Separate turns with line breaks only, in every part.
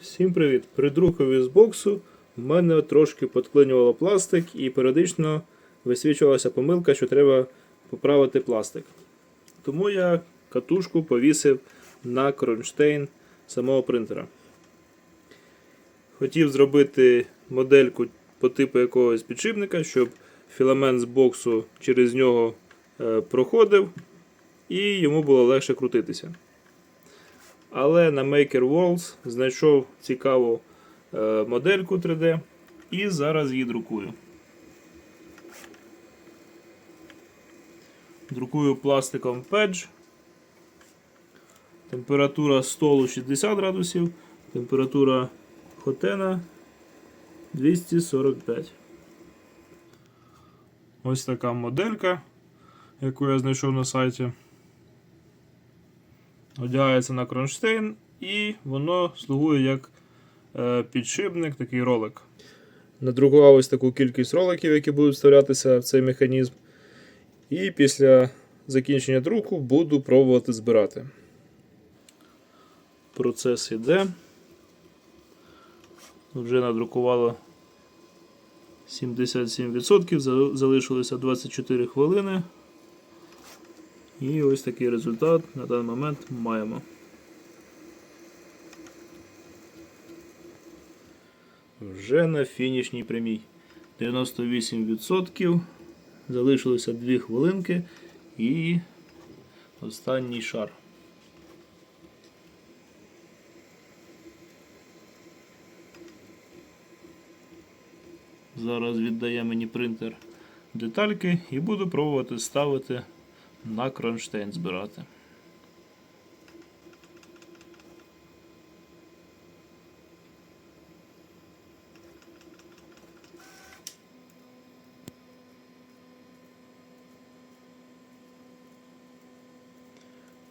Всім привіт! При друкові з боксу в мене трошки подклинювало пластик і періодично висвічувалася помилка, що треба поправити пластик. Тому я катушку повісив на кронштейн самого принтера. Хотів зробити модельку по типу якогось підшипника, щоб філамент з боксу через нього е, проходив і йому було легше крутитися. Але на Maker Worlds знайшов цікаву е, модельку 3D і зараз її друкую. Друкую пластиком Pedge. Температура столу 60 градусів, температура хотена 245. Ось така моделька, яку я знайшов на сайті одягається на кронштейн і воно слугує як е, підшипник, такий ролик. Надрукував ось таку кількість роликів, які будуть вставлятися в цей механізм. І після закінчення друку буду пробувати збирати. Процес іде. Вже надрукувало 77%, залишилося 24 хвилини. І ось такий результат на даний момент маємо. Вже на фінішній прямій. 98%. Залишилося 2 хвилинки і останній шар. Зараз віддає мені принтер детальки і буду пробувати ставити на кронштейн збирати.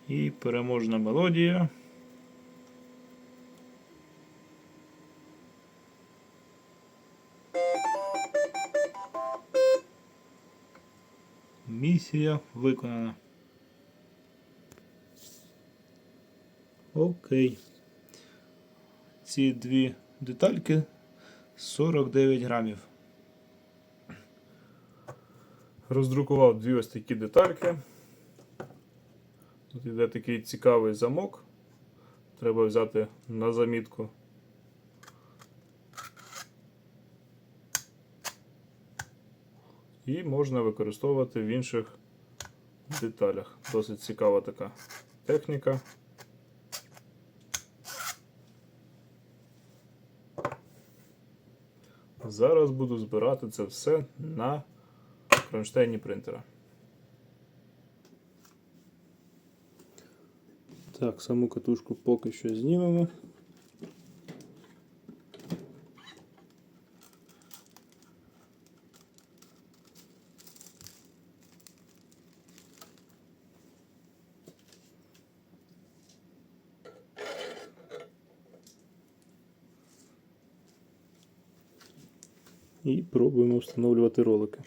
І переможна мелодія. Місія виконана. Окей. Ці дві детальки 49 грамів. Роздрукував дві ось такі детальки. Тут йде такий цікавий замок. Треба взяти на замітку. І можна використовувати в інших деталях. Досить цікава така техніка. Зараз буду збирати це все на кронштейні принтера. Так, саму катушку поки що знімемо. І пробуємо встановлювати ролики.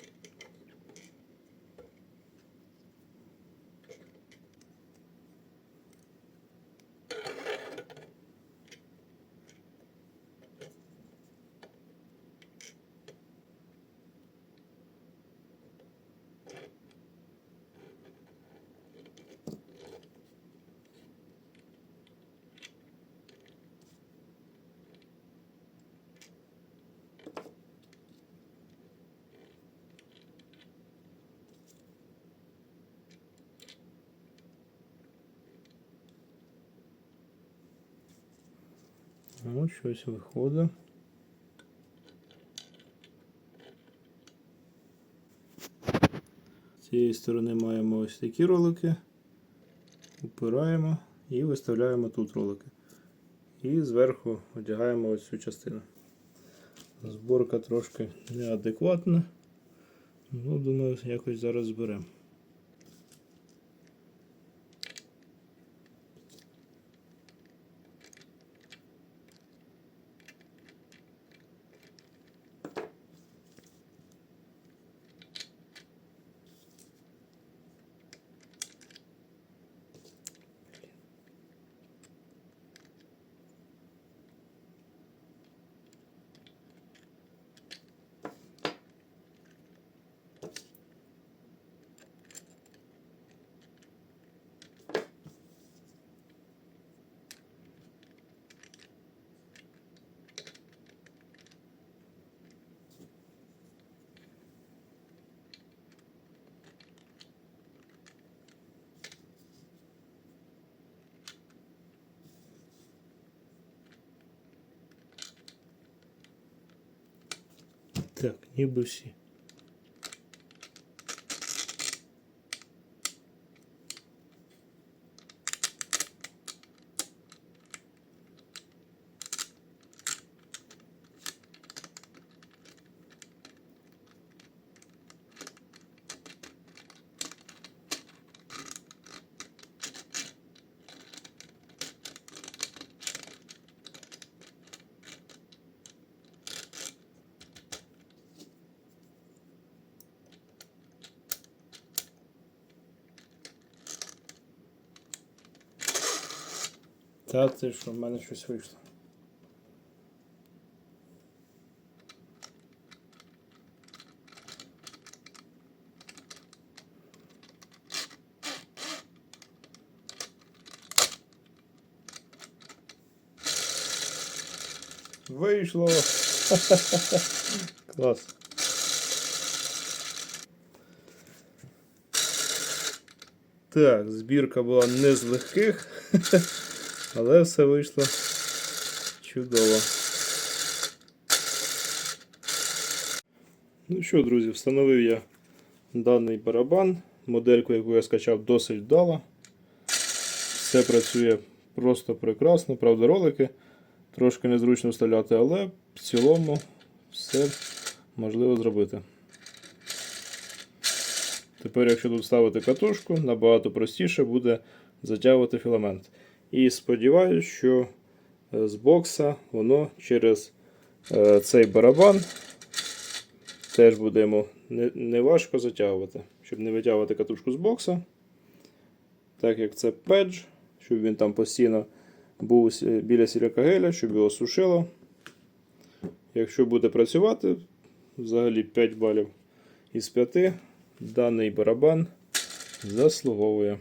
Ну, щось виходить. З цієї сторони маємо ось такі ролики. Упираємо і виставляємо тут ролики. І зверху одягаємо ось цю частину. Зборка трошки неадекватна. Ну, думаю, якось зараз зберемо. Так, ніби всі. Та ти що, в мене щось вийшло. Вийшло. Клас. Так, збірка була не з легких, але все вийшло чудово. Ну що, друзі, встановив я даний барабан. Модельку, яку я скачав, досить вдало. Все працює просто прекрасно. Правда, ролики трошки незручно вставляти, але в цілому все можливо зробити. Тепер, якщо тут ставити катушку, набагато простіше буде затягувати філамент. І сподіваюся, що е, з бокса воно через е, цей барабан теж буде йому не, не важко затягувати, щоб не витягувати катушку з бокса. Так як це педж, щоб він там постійно був біля силікагеля, щоб його сушило. Якщо буде працювати, взагалі 5 балів із 5 даний барабан заслуговує.